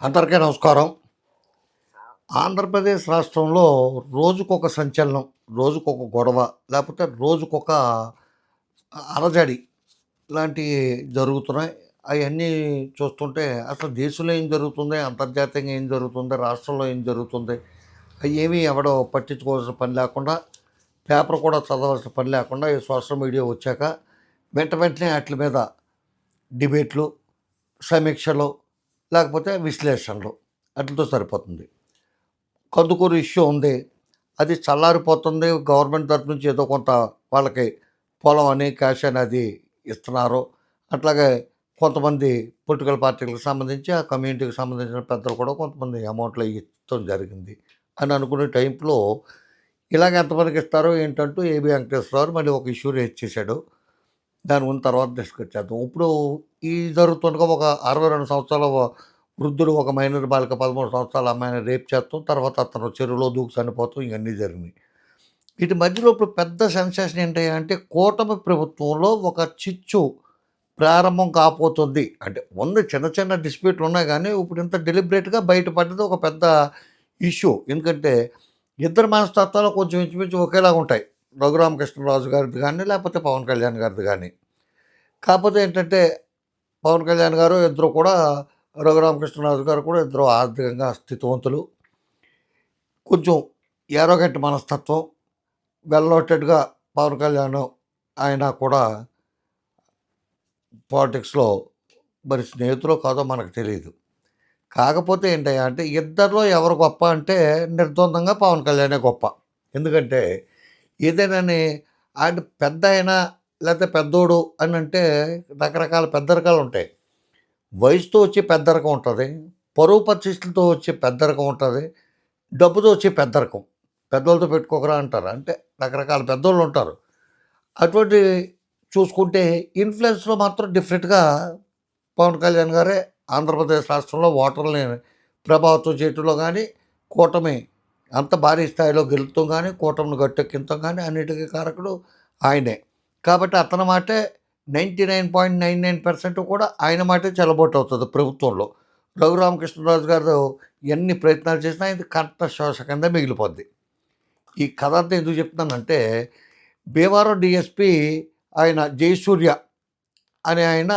అందరికీ నమస్కారం. ఆంధ్రప్రదేశ్ రాష్ట్రంలో రోజుకొక సంచలనం రోజుకొక గొడవ లేకపోతే రోజుకొక అలజడి లాంటివి జరుగుతున్నాయి. అవన్నీ చూస్తుంటే అసలు దేశంలో ఏం జరుగుతుంది అంతర్జాతీయంగా ఏం జరుగుతుంది రాష్ట్రంలో ఏం జరుగుతుంది అవి ఏమీ ఎవడో పట్టించుకోవాల్సిన పని లేకుండా పేపర్ కూడా చదవాల్సిన పని లేకుండా ఈ సోషల్ మీడియా వచ్చాక వెంట వెంటనే వాటి మీద డిబేట్లు సమీక్షలు లేకపోతే విశ్లేషణలు అట్లతో సరిపోతుంది. కందుకూరు ఇష్యూ ఉంది. అది చల్లారిపోతుంది. గవర్నమెంట్ తరఫు నుంచి ఏదో కొంత వాళ్ళకి పొలం అని క్యాష్ అని అది ఇస్తున్నారు. అట్లాగే కొంతమంది పొలిటికల్ పార్టీలకు సంబంధించి ఆ కమ్యూనిటీకి సంబంధించిన పెద్దలు కూడా కొంతమంది అమౌంట్లు ఇచ్చడం జరిగింది అని అనుకునే టైంలో ఇలాగ ఎంతమందికి ఇస్తారో ఏంటంటూ ఏబి వెంకటేశ్వరరావు మళ్ళీ ఒక ఇష్యూ రేజ్ చేశాడు. దాని గురించి తర్వాత డిస్కస్ చేద్దాం. ఇప్పుడు ఈ జరుగుతుండగా ఒక అరవై రెండు సంవత్సరాల వృద్ధుడు ఒక మైనర్ బాలిక పదమూడు సంవత్సరాల అమ్మాయిని రేప్ చేస్తాం. తర్వాత అతను చెరువులో దూకు చనిపోతాం. ఇవన్నీ జరిగినాయి. వీటి మధ్యలో ఇప్పుడు పెద్ద సెన్సేషన్ ఏంటి అంటే కూటమి ప్రభుత్వంలో ఒక చిచ్చు ప్రారంభం కాపోతుంది అంటే ఉంది చిన్న చిన్న డిస్ప్యూట్లు ఉన్నాయి కానీ ఇప్పుడు ఇంత డెలిబరేట్గా బయటపడ్డది ఒక పెద్ద ఇష్యూ. ఎందుకంటే ఇద్దరు మనస్తత్వాలు కొంచెం ఇంచుమించు ఒకేలాగా ఉంటాయి రఘురామకృష్ణరాజు గారిది కానీ లేకపోతే పవన్ కళ్యాణ్ గారిది కానీ. కాకపోతే ఏంటంటే పవన్ కళ్యాణ్ గారు ఇద్దరు కూడా రఘురామకృష్ణరాజు గారు కూడా ఇద్దరు ఆర్థికంగా స్థితివంతులు. కొంచెం ఏరోగంటి మనస్తత్వం. వెల్లోటెడ్గా పవన్ కళ్యాణ్ ఆయన కూడా పాలిటిక్స్లో మరి స్నేహితులో కాదో మనకు తెలియదు కాకపోతే ఏంటయ్యా అంటే ఇద్దరిలో ఎవరు గొప్ప అంటే నిర్ద్వందంగా పవన్ కళ్యాణే గొప్ప. ఎందుకంటే ఏదైనాని ఆయన పెద్ద అయినా లేకపోతే పెద్దోడు అని అంటే రకరకాల పెద్దరకాలు ఉంటాయి వయసుతో వచ్చే పెద్దరకం ఉంటుంది పరువు పరిస్థితులతో వచ్చే పెద్దరకం ఉంటుంది డబ్బుతో వచ్చే పెద్దరకం. పెద్దోళ్ళతో పెట్టుకోకరా అంటారు. అంటే రకరకాల పెద్దోళ్ళు ఉంటారు. అటువంటి చూసుకుంటే ఇన్ఫ్లుయెన్స్లో మాత్రం డిఫరెంట్గా పవన్ కళ్యాణ్ గారే ఆంధ్రప్రదేశ్ రాష్ట్రంలో ఓటర్లని ప్రభావితం చేయటంలో కానీ కూటమి అంత భారీ స్థాయిలో గెలుపుతాం కానీ కూటమిని గట్టెక్కింతాం కానీ అన్నిటికీ కారకుడు ఆయనే. కాబట్టి అతని మాటే ninety nine point nine nine percent కూడా ఆయన మాటే చెల్లబోటు అవుతుంది ప్రభుత్వంలో. రఘురామకృష్ణరాజు గారు ఎన్ని ప్రయత్నాలు చేసినా ఇది కరెక్ట్ శ్వాస కింద మిగిలిపోద్ది. ఈ కథ అంతా ఎందుకు చెప్తున్నానంటే భీమవరం డిఎస్పి ఆయన జయసూర్య అనే ఆయన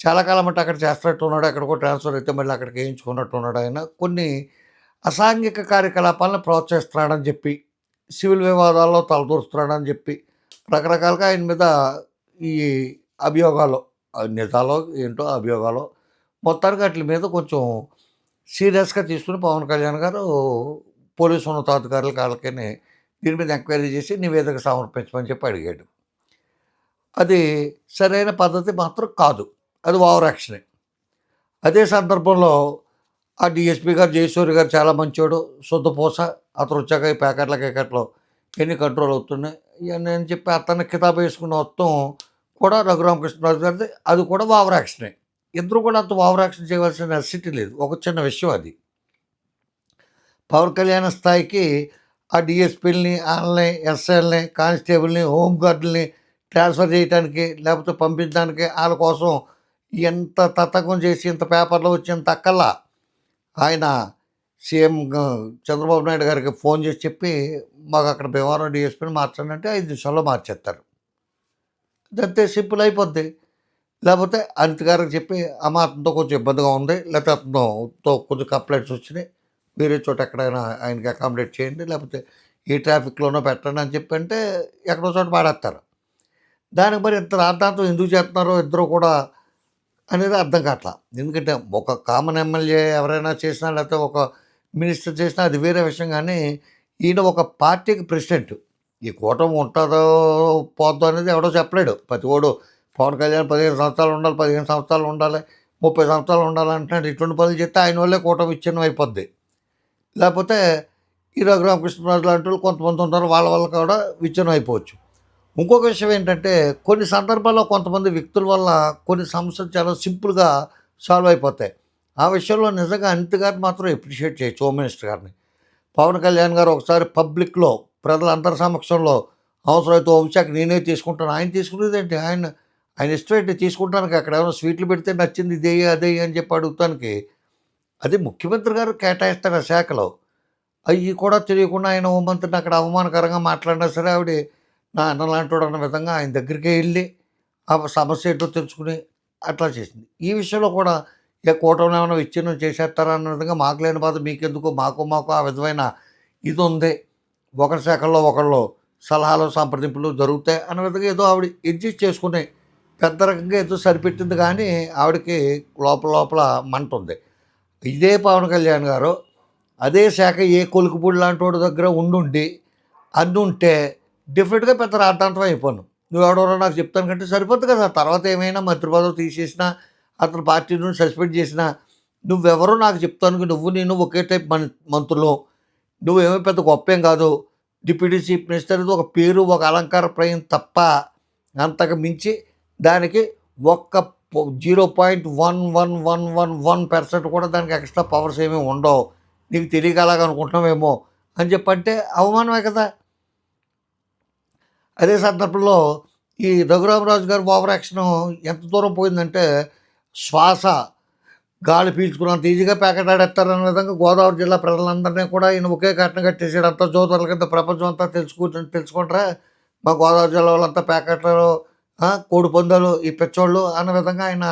చాలా కాలం అంటే అక్కడ చేస్తున్నట్టు ఉన్నాడు అక్కడికో ట్రాన్స్ఫర్ అయితే మళ్ళీ అక్కడికి వేయించుకున్నట్టు ఉన్నాడు ఆయన. కొన్ని అసాంఘిక కార్యకలాపాలను ప్రోత్సహిస్తున్నాడని చెప్పి సివిల్ వివాదాల్లో తలదూరుస్తున్నాడని చెప్పి రకరకాలుగా ఆయన మీద ఈ అభియోగాలు నిజాలో ఏంటో అభియోగాలు మొత్తానికి వాటి మీద కొంచెం సీరియస్గా తీసుకుని పవన్ కళ్యాణ్ గారు పోలీసు ఉన్నతాధికారుల కాళ్ళకని దీని మీద ఎంక్వైరీ చేసి నివేదిక సమర్పించమని చెప్పి అడిగాడు. అది సరైన పద్ధతి మాత్రం కాదు. అది ఓవర్ యాక్షనే. అదే సందర్భంలో ఆ డిఎస్పీ గారు జయసూరి గారు చాలా మంచోడు. శుద్ధపూస అతను వచ్చాక ఈ ప్యాకెట్ల క్యాకెట్లో ఎన్ని కంట్రోల్ అవుతున్నాయి? ఇవన్నీ అని చెప్పి అతన్ని కితాబ్ వేసుకున్న మొత్తం కూడా రఘురామకృష్ణరాజు గారిది. అది కూడా ఓవర్ యాక్షనే. ఇద్దరు కూడా అంత ఓవర్ యాక్షన్ చేయవలసిన నెసిటీ లేదు. ఒక చిన్న విషయం అది. పవన్ కళ్యాణ్ స్థాయికి ఆ డిఎస్పీలని ఆల్ని ఎస్ఐల్ని కానిస్టేబుల్ని హోంగార్డుల్ని ట్రాన్స్ఫర్ చేయడానికి లేకపోతే పంపించడానికి వాళ్ళ కోసం ఎంత తత్తకం చేసి ఇంత పేపర్లో వచ్చినంత అక్కల్లా ఆయన సీఎం చంద్రబాబు నాయుడు గారికి ఫోన్ చేసి చెప్పి మాకు అక్కడ భీమవరం డిఎస్పీని మార్చండి అంటే ఐదు నిమిషాల్లో మార్చేస్తారు. అంతే సింపుల్ అయిపోద్ది. లేకపోతే అనిత గారికి చెప్పి అమ్మ అతనితో కొంచెం ఇబ్బందిగా ఉంది. లేకపోతే అతనితో కొంచెం కంప్లైంట్స్ వచ్చినాయి. వేరే చోట ఎక్కడైనా ఆయనకి అకామిడేట్ చేయండి. లేకపోతే ఈ ట్రాఫిక్లోనో పెట్టండి అని చెప్పి అంటే ఎక్కడో చోట పాడేస్తారు. దానికి మరి ఇంత రాద్ధాంతం ఎందుకు చేస్తున్నారో? ఇద్దరు కూడా అనేది అర్థం కావట్లా ఎందుకంటే ఒక కామన్ ఎమ్మెల్యే ఎవరైనా చేసినా లేకపోతే ఒక మినిస్టర్ చేసినా అది వేరే విషయం కానీ ఈయన ఒక పార్టీకి ప్రెసిడెంట్. ఈ కూటమి ఉంటుందో పోద్దో అనేది ఎవడో చెప్పలేడు. ప్రతి ఓడు పవన్ కళ్యాణ్ పదిహేను సంవత్సరాలు ఉండాలి పదిహేను సంవత్సరాలు ఉండాలి ముప్పై సంవత్సరాలు ఉండాలంటున్నాడు ఇటువంటి పనులు చెప్తే ఆయన వల్లే కూటమి ఇచ్చిన అయిపోద్ది. లేకపోతే ఈరోజు రామకృష్ణరాజు లాంటి వాళ్ళు కొంతమంది ఉంటారు వాళ్ళ వల్ల కూడా విచ్ఛిన్నం అయిపోవచ్చు. ఇంకొక విషయం ఏంటంటే కొన్ని సందర్భాల్లో కొంతమంది వ్యక్తుల వల్ల కొన్ని సమస్యలు చాలా సింపుల్గా సాల్వ్ అయిపోతాయి. ఆ విషయంలో నిజంగా అనిత గారిని మాత్రం ఎప్రిషియేట్ చేయొచ్చు హోమ్ మినిస్టర్ గారిని. పవన్ కళ్యాణ్ గారు ఒకసారి పబ్లిక్లో ప్రజలందరి సమక్షంలో అవసరమైతే హోంశాఖ నేనే తీసుకుంటాను. ఆయన తీసుకునేది ఏంటి? ఆయన ఆయన ఇష్టం ఏంటి? తీసుకుంటానికి అక్కడ ఏమైనా స్వీట్లు పెడితే నచ్చింది ఇదే అదే అని చెప్పి అడుగుతానికి అది ముఖ్యమంత్రి గారు కేటాయిస్తారు ఆ శాఖలో. అవి కూడా తెలియకుండా ఆయన హోంమంత్రిని అక్కడ అవమానకరంగా మాట్లాడినా సరే ఆవిడ నా అన్న అన్న విధంగా ఆయన దగ్గరికే వెళ్ళి ఆ సమస్య ఏంటో తెలుసుకుని అట్లా చేసింది. ఈ విషయంలో కూడా ఇక కూటమి ఏమైనా విచ్ఛిన్నం చేసేస్తారా అన్న విధంగా మాకు లేని బాధ మీకెందుకు? మాకు మాకు ఆ విధమైన ఇది ఉంది. ఒకరి శాఖల్లో ఒకళ్ళు సలహాలు సంప్రదింపులు జరుగుతాయి అన్న విధంగా ఏదో ఆవిడ అడ్జస్ట్ చేసుకుని పెద్ద రకంగా ఏదో సరిపెట్టింది కానీ ఆవిడకి లోపల లోపల మంట ఉంది. ఇదే పవన్ కళ్యాణ్ గారు అదే శాఖ ఏ కొలుకుబుడి లాంటి వాడి దగ్గర ఉండుండి అన్నుంటే డిఫరెంట్గా పెద్ద రాద్ధాంతం అయిపోను. నువ్వు ఎవడెవరో నాకు చెప్తాను కంటే సరిపోద్ది కదా. తర్వాత ఏమైనా మంత్రి పదవి తీసేసినా అతను పార్టీ నుండి సస్పెండ్ చేసినా నువ్వెవరో నాకు చెప్తాను నువ్వు నేను ఒకే టైప్ మన మంత్రులు. నువ్వేమీ పెద్ద గొప్పయం కాదు. డిప్యూటీ చీఫ్ మినిస్టర్ ఒక పేరు ఒక అలంకార ప్రయం తప్ప అంతకు మించి దానికి ఒక్క zero point one one one one one percent కూడా దానికి ఎక్స్ట్రా పవర్స్ ఏమీ ఉండవు. నీకు తెలియగలాగ అనుకుంటున్నావేమో అని చెప్పంటే అవమానమే కదా. అదే సందర్భంలో ఈ రఘురామరాజు గారి ఓవర్ యాక్షన్ ఎంత దూరం పోయిందంటే శ్వాస గాలి పీల్చుకున్నంత ఈజీగా ప్యాకెట్ ఆడేస్తారన్న విధంగా గోదావరి జిల్లా ప్రజలందరినీ కూడా ఈయన ఒకే కట్న కట్టేసాడు అంతా జోతల కింద ప్రపంచం అంతా తెలుసుకుంటు తెలుసుకుంటారా? మా గోదావరి జిల్లా వాళ్ళంతా ప్యాకెట్లు కోడి పందాలు ఈ పెచ్చోళ్ళు అన్న విధంగా ఆయన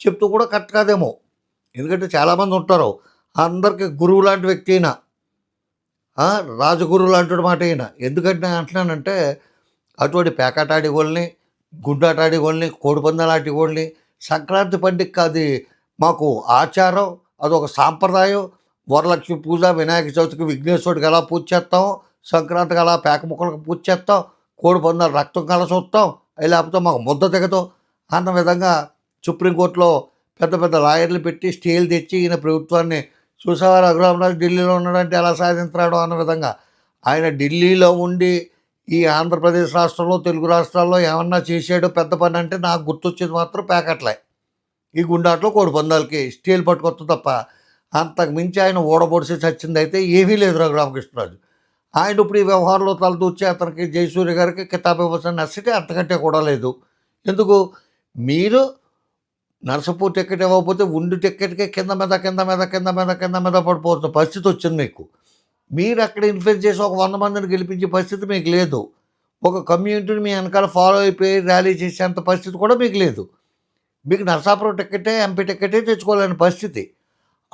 చెప్తూ కూడా కరెక్ట్ కాదేమో. ఎందుకంటే చాలామంది ఉంటారు. అందరికి గురువు లాంటి వ్యక్తి అయినా రాజగురువు లాంటి మాట అయినా ఎందుకంటే అంటున్నానంటే అటువంటి పేకాటాడి ఆడే వాళ్ళని గుడ్డాట వాళ్ళని కోడిపందాలు వాళ్ళని సంక్రాంతి పండుగ అది మాకు ఆచారం అదొక సాంప్రదాయం. వరలక్ష్మి పూజ వినాయక చవితికి విఘ్నేశ్వరుడికి ఎలా పూజ చేస్తాం సంక్రాంతికి అలా పేక ముక్కలకు పూజ చేస్తాం కోడి పందాలు రక్తం కలసొస్తాం అది అవి లేకపోతే మాకు ముద్ద దిగదు అన్న విధంగా సుప్రీంకోర్టులో పెద్ద పెద్ద లాయర్లు పెట్టి స్టేలు తెచ్చి ఈయన ప్రభుత్వాన్ని చూసేవారు రఘురామరాజు ఢిల్లీలో ఉన్నాడంటే ఎలా సాధించరాడు అన్న విధంగా ఆయన ఢిల్లీలో ఉండి ఈ ఆంధ్రప్రదేశ్ రాష్ట్రంలో తెలుగు రాష్ట్రాల్లో ఏమన్నా చేసాడు పెద్ద పని అంటే నాకు గుర్తొచ్చేది మాత్రం ప్యాకెట్లే. ఈ గుండాట్లో కోడి పందాలకి స్టీల్ పట్టుకొచ్చు తప్ప అంతకు మించి ఆయన ఓడబొడిసి చచ్చింది అయితే ఏమీ లేదు రఘురామకృష్ణరాజు ఆయన ఇప్పుడు ఈ వ్యవహారంలో తలదూర్చి అతనికి జయసూర్య గారికి కితాబ్ ఇవ్వాల్సిన నెసిటీ అంతకంటే కూడా లేదు. ఎందుకు? మీరు నర్సపూర్ టికెట్ ఇవ్వకపోతే ఉండి టికెట్కే కింద మీద కింద మీద కింద మీద కింద మీద పడిపోతున్న పరిస్థితి వచ్చింది మీకు. మీరు అక్కడ ఇన్ఫ్లుయెన్స్ చేసి ఒక వంద మందిని గెలిపించే పరిస్థితి మీకు లేదు. ఒక కమ్యూనిటీని మీ వెనకాల ఫాలో అయిపోయి ర్యాలీ చేసేంత పరిస్థితి కూడా మీకు లేదు. మీకు నరసాపురం టిక్కెటే ఎంపీ టిక్కెటే తెచ్చుకోలేని పరిస్థితి.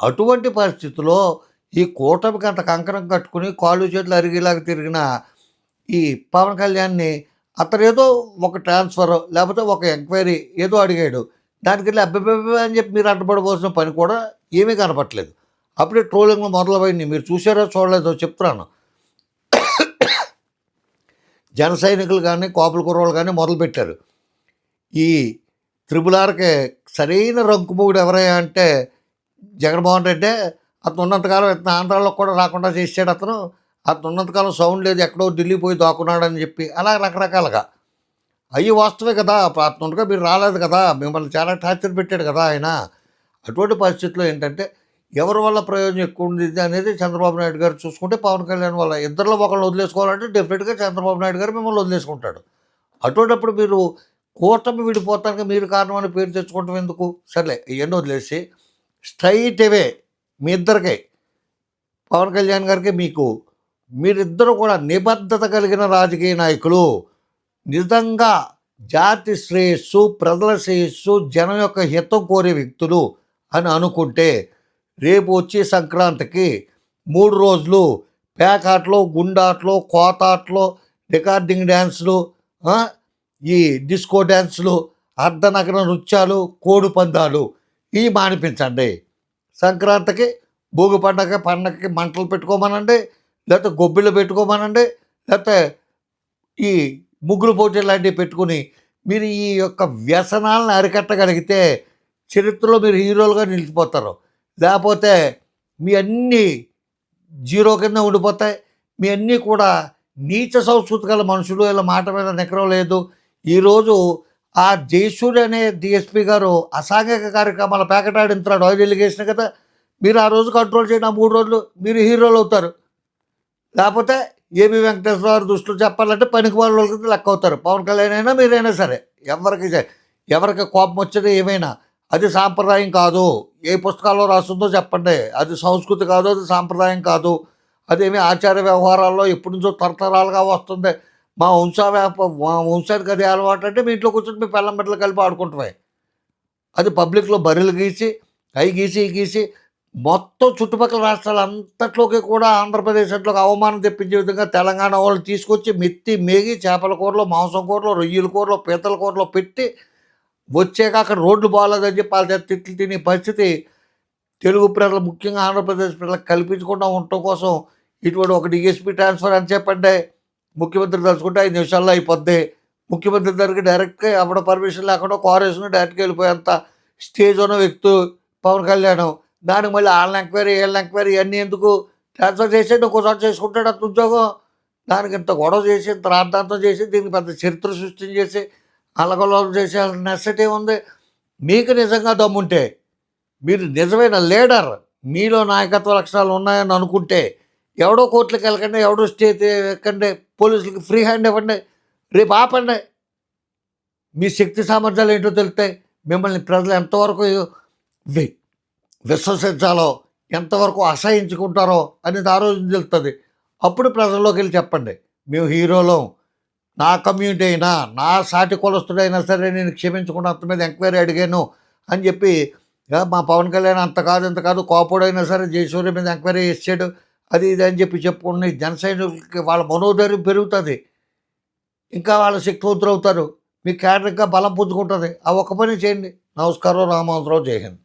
అటువంటి పరిస్థితిలో ఈ కూటమికి అంత కంకణం కట్టుకుని కాళ్ళు చేతులు అరిగేలాగా తిరిగిన ఈ పవన్ కళ్యాణ్ని అతనేదో ఏదో ఒక ట్రాన్స్ఫర్ లేకపోతే ఒక ఎంక్వైరీ ఏదో అడిగాడు. దానికి వెళ్ళి అబ్బాయి అని చెప్పి మీరు అడ్డుపడవలసిన పని కూడా ఏమీ కనపట్లేదు అప్పుడే ట్రోలింగ్లు మొదలవైంది మీరు చూసారో చూడలేదో చెప్తున్నాను. జన సైనికులు కానీ కోపల కుర్రోళ్ళు కానీ మొదలుపెట్టారు ఈ త్రిపుల్ ఆర్కి సరైన రంకుమూడు ఎవరయ్యా అంటే జగన్మోహన్ రెడ్డి. అతను ఉన్నంతకాలం ఇతను ఆంధ్రాలో కూడా రాకుండా చేసాడు అతను. అతను ఉన్నంతకాలం సౌండ్ లేదు ఎక్కడో ఢిల్లీ పోయి దాక్కున్నాడని చెప్పి అలా రకరకాలుగా. అయ్యి వాస్తవే కదా అతను ఉండగా మీరు రాలేదు కదా మిమ్మల్ని చాలా టార్చర్ పెట్టాడు కదా ఆయన. అటువంటి పరిస్థితుల్లో ఏంటంటే ఎవరి వల్ల ప్రయోజనం ఎక్కువ ఉంది అనేది చంద్రబాబు నాయుడు గారు చూసుకుంటే పవన్ కళ్యాణ్ వల్ల ఇద్దరిలో ఒకళ్ళు వదిలేసుకోవాలంటే డెఫినెట్గా చంద్రబాబు నాయుడు గారు మిమ్మల్ని వదిలేసుకుంటాడు. అటువంటిప్పుడు మీరు కూటమి విడిపోతానికి మీరు కారణం అని పేరు తెచ్చుకోవటం ఎందుకు? సర్లే ఇవన్నీ వదిలేసి స్ట్రైట్ అవే మీ ఇద్దరికే పవన్ కళ్యాణ్ గారికి మీకు మీరిద్దరూ కూడా నిబద్ధత కలిగిన రాజకీయ నాయకులు నిజంగా జాతి శ్రేయస్సు ప్రజల శ్రేయస్సు జనం యొక్క హితం కోరే వ్యక్తులు అని అనుకుంటే రేపు వచ్చే సంక్రాంతికి మూడు రోజులు పేకాట్లో గుండాట్లో కోతాట్లో రికార్డింగ్ డ్యాన్సులు ఈ డిస్కో డ్యాన్సులు అర్ధనగర నృత్యాలు కోడి పందాలు ఇవి మానిపించండి. సంక్రాంతికి భోగి పండగ పండగకి మంటలు పెట్టుకోమనండి లేకపోతే గొబ్బిళ్ళు పెట్టుకోమనండి లేకపోతే ఈ ముగ్గులు పోటీలు లాంటివి పెట్టుకుని మీరు ఈ యొక్క వ్యసనాలను అరికట్టగలిగితే చరిత్రలో మీరు హీరోలుగా నిలిచిపోతారు. లేకపోతే మీ అన్నీ జీరో కింద ఉండిపోతాయి. మీ అన్నీ కూడా నీచ సంస్కృతి గల మనుషులు ఇలా మాట మీద నికరం లేదు. ఈరోజు ఆ జయసూర్య అనే డిఎస్పి గారు అసాంఘిక కార్యక్రమాల ప్యాకెట్ ఆడించాడు ఆయిల్ కదా. మీరు ఆ రోజు కంట్రోల్ చేయడం ఆ మూడు రోజులు మీరు హీరోలు అవుతారు. లేకపోతే ఏబి వెంకటేశ్వర గారు దృష్టిలో చెప్పాలంటే పనికి వాళ్ళకి లెక్క అవుతారు. పవన్ కళ్యాణ్ అయినా మీరైనా సరే ఎవరికి ఎవరికి కోపం వచ్చేది ఏమైనా అది సాంప్రదాయం కాదు. ఏ పుస్తకాల్లో రాస్తుందో చెప్పండి. అది సంస్కృతి కాదు అది సాంప్రదాయం కాదు. అదేమి ఆచార వ్యవహారాల్లో ఎప్పటి నుంచో తరతరాలుగా వస్తుంది. మా వంశా వ్యాప మా వంశానికి అది అలవాటు అంటే మీ ఇంట్లో కూర్చొని మీ పిల్లం బిడ్డలు కలిపి ఆడుకుంటామే అది పబ్లిక్లో బర్రెలు గీసి అవి గీసి గీసి మొత్తం చుట్టుపక్కల రాష్ట్రాలు అంతట్లోకి కూడా ఆంధ్రప్రదేశ్ అట్లోకి అవమానం తెప్పించే విధంగా తెలంగాణ వాళ్ళు తీసుకొచ్చి మెత్తి మేగి చేపల కూరలో మాంసం కూరలో రొయ్యల కూరలో పీతల కూరలో పెట్టి వచ్చాక అక్కడ రోడ్లు బాగాలేదని చెప్పి వాళ్ళ తిట్లు తినే పరిస్థితి తెలుగు ప్రజలు ముఖ్యంగా ఆంధ్రప్రదేశ్ ప్రజలకు కల్పించకుండా ఉండటం కోసం ఇటువంటి ఒక డిఎస్పీ ట్రాన్స్ఫర్ అని చెప్పండి. ముఖ్యమంత్రి తలుచుకుంటే ఐదు నిమిషాల్లో అయిపోద్ది. ముఖ్యమంత్రి దగ్గరికి డైరెక్ట్గా ఎవడ పర్మిషన్ లేకుండా కారు డైరెక్ట్గా వెళ్ళిపోయేంత స్టేజ్ ఉన్న వ్యక్తి పవన్ కళ్యాణ్. దానికి మళ్ళీ వాళ్ళని ఎంక్వైరీ వీళ్ళని ఎంక్వైరీ ఇవన్నీ ఎందుకు? ట్రాన్స్ఫర్ చేసి ఇంకోసారి చేసుకుంటాడు అంత ఉద్యోగం. దానికి ఇంత గొడవ చేసి ఇంత రాద్ధాంతం చేసి దీనికి పెద్ద చరిత్ర సృష్టించేసి అలగలం చేసే నెసటీ ఉంది. మీకు నిజంగా దమ్ముంటే మీరు నిజమైన లీడర్ మీలో నాయకత్వ లక్షణాలు ఉన్నాయని అనుకుంటే ఎవడో కోర్టులకు వెళ్ళకండి ఎవడో స్టేట్ ఎక్కండి పోలీసులకి ఫ్రీ హ్యాండ్ ఇవ్వండి రేపు ఆపండి. మీ శక్తి సామర్థ్యాలు ఏంటో తెలుస్తాయి మిమ్మల్ని ప్రజలు ఎంతవరకు విశ్వసించాలో ఎంతవరకు అసహించుకుంటారో అనేది ఆ రోజు తెలుస్తుంది. అప్పుడు ప్రజల్లోకి వెళ్ళి చెప్పండి. మేము హీరోలో నా కమ్యూనిటీ అయినా నా సాటి కులస్తుడైనా సరే నేను క్షమించకుండా అంత మీద ఎంక్వైరీ అడిగాను అని చెప్పి మా పవన్ కళ్యాణ్ అంత కాదు ఇంత కాదు కోపడైనా సరే జయసూర్య మీద ఎంక్వైరీ చేసాడు అది ఇది అని చెప్పి చెప్పుకుని జన సైనికులకి వాళ్ళ మనోధైర్యం పెరుగుతుంది. ఇంకా వాళ్ళ శక్తివంతులు అవుతారు మీ క్యాడర్ ఇంకా బలం పుంజుకుంటుంది ఆ ఒక్క పని చేయండి. నమస్కారం రామాంతరావు జై హింద్.